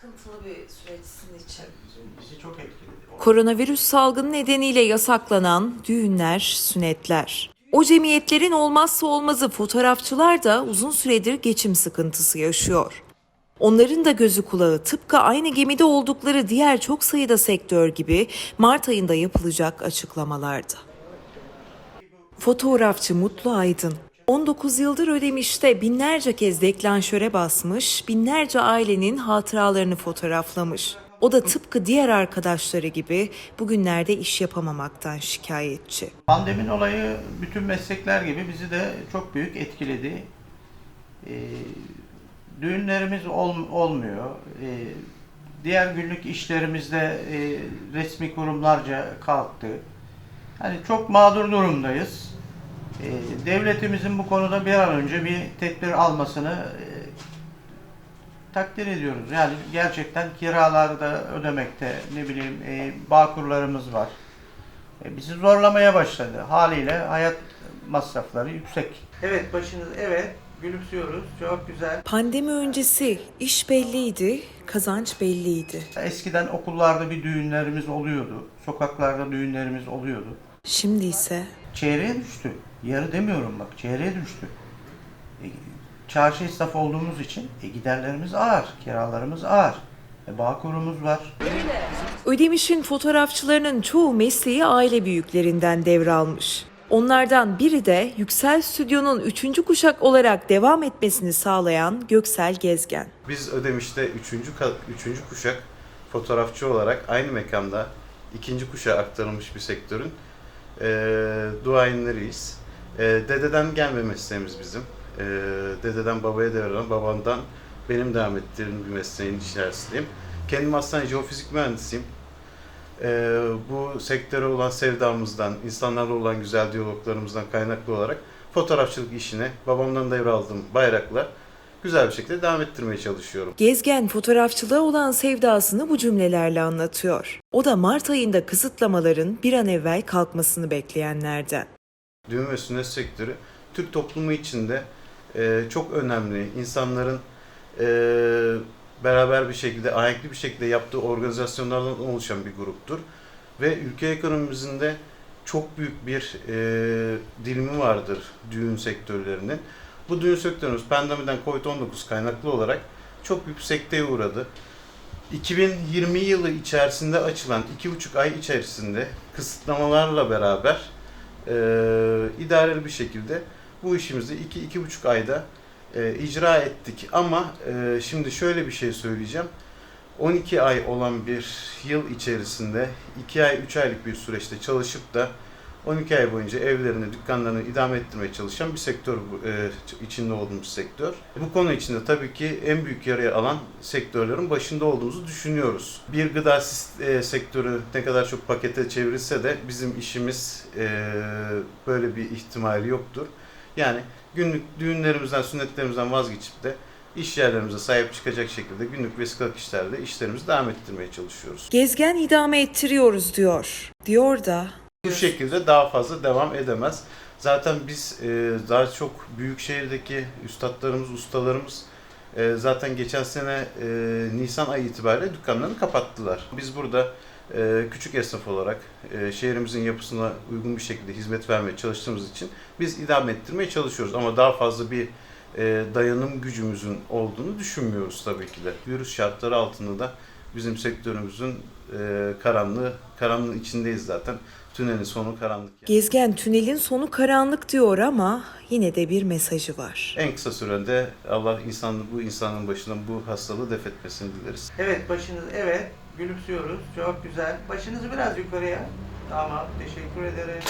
sıkıntılı bir süreç sizin için. Bizi, bizi çok etkiledi. Koronavirüs salgını nedeniyle yasaklanan düğünler, sünnetler. O cemiyetlerin olmazsa olmazı fotoğrafçılar da uzun süredir geçim sıkıntısı yaşıyor. Onların da gözü kulağı tıpkı aynı gemide oldukları diğer çok sayıda sektör gibi Mart ayında yapılacak açıklamalardı. Fotoğrafçı Mutlu Aydın 19 yıldır Ödemiş'te binlerce kez deklanşöre basmış, binlerce ailenin hatıralarını fotoğraflamış. O da tıpkı diğer arkadaşları gibi bugünlerde iş yapamamaktan şikayetçi. Pandemin olayı bütün meslekler gibi bizi de çok büyük etkiledi. Ee, düğünlerimiz ol- olmuyor. Ee, diğer günlük işlerimizde e, resmi kurumlarca kalktı. Hani çok mağdur durumdayız. Ee, devletimizin bu konuda bir an önce bir tedbir almasını e, takdir ediyoruz. Yani gerçekten kiraları da ödemekte, ne bileyim e, bağkurlarımız var. E, bizi zorlamaya başladı. Haliyle hayat masrafları yüksek. Evet başınız evet gülümsüyoruz. Çok güzel. Pandemi öncesi iş belliydi, kazanç belliydi. Eskiden okullarda bir düğünlerimiz oluyordu. Sokaklarda düğünlerimiz oluyordu. Şimdi ise Çeyreğe düştü. Yarı demiyorum bak çeyreğe düştü. E, çarşı esnaf olduğumuz için e, giderlerimiz ağır, kiralarımız ağır. E, bağkurumuz var. Ödemiş'in fotoğrafçılarının çoğu mesleği aile büyüklerinden devralmış. Onlardan biri de Yüksel Stüdyo'nun üçüncü kuşak olarak devam etmesini sağlayan Göksel Gezgen. Biz Ödemiş'te 3. üçüncü kuşak fotoğrafçı olarak aynı mekanda ikinci kuşağa aktarılmış bir sektörün eee duayenleriyiz. Eee, dededen gelme mesleğimiz bizim. Eee, dededen babaya devralan, babamdan benim devam ettirdiğim bir mesleğin içerisindeyim. Kendim aslında jeofizik mühendisiyim. Eee, bu sektöre olan sevdamızdan, insanlarla olan güzel diyaloglarımızdan kaynaklı olarak fotoğrafçılık işine babamdan devraldığım bayrakla güzel bir şekilde devam ettirmeye çalışıyorum. Gezgen fotoğrafçılığa olan sevdasını bu cümlelerle anlatıyor. O da Mart ayında kısıtlamaların bir an evvel kalkmasını bekleyenlerden. Düğün ve sünnet sektörü Türk toplumu içinde e, çok önemli. İnsanların e, beraber bir şekilde, ahenkli bir şekilde yaptığı organizasyonlardan oluşan bir gruptur. Ve ülke ekonomimizin de çok büyük bir e, dilimi vardır düğün sektörlerinin. Bu düğün sektörümüz pandemiden Covid-19 kaynaklı olarak çok büyük sekteye uğradı. 2020 yılı içerisinde açılan 2,5 ay içerisinde kısıtlamalarla beraber e, idareli bir şekilde bu işimizi 2-2,5 ayda e, icra ettik. Ama e, şimdi şöyle bir şey söyleyeceğim. 12 ay olan bir yıl içerisinde 2 ay 3 aylık bir süreçte çalışıp da 12 ay boyunca evlerini, dükkanlarını idame ettirmeye çalışan bir sektör e, içinde olduğumuz sektör. Bu konu içinde tabii ki en büyük yaraya alan sektörlerin başında olduğumuzu düşünüyoruz. Bir gıda e, sektörü ne kadar çok pakete çevrilse de bizim işimiz e, böyle bir ihtimali yoktur. Yani günlük düğünlerimizden, sünnetlerimizden vazgeçip de iş yerlerimize sahip çıkacak şekilde günlük vesikalık işlerde işlerimizi devam ettirmeye çalışıyoruz. Gezgen idame ettiriyoruz diyor. Diyor da Bu şekilde daha fazla devam edemez. Zaten biz e, daha çok büyük şehirdeki üstadlarımız, ustalarımız e, zaten geçen sene e, Nisan ayı itibariyle dükkanlarını kapattılar. Biz burada e, küçük esnaf olarak e, şehrimizin yapısına uygun bir şekilde hizmet vermeye çalıştığımız için biz idame ettirmeye çalışıyoruz. Ama daha fazla bir e, dayanım gücümüzün olduğunu düşünmüyoruz tabii ki de. Virüs şartları altında da bizim sektörümüzün e, karanlığı, karanlığın içindeyiz zaten. Tünelin sonu karanlık. Yani. Gezgen tünelin sonu karanlık diyor ama yine de bir mesajı var. En kısa sürede Allah insanı, bu insanın başından bu hastalığı def etmesini dileriz. Evet başınız evet gülümsüyoruz. Çok güzel. Başınızı biraz yukarıya. Tamam teşekkür ederim.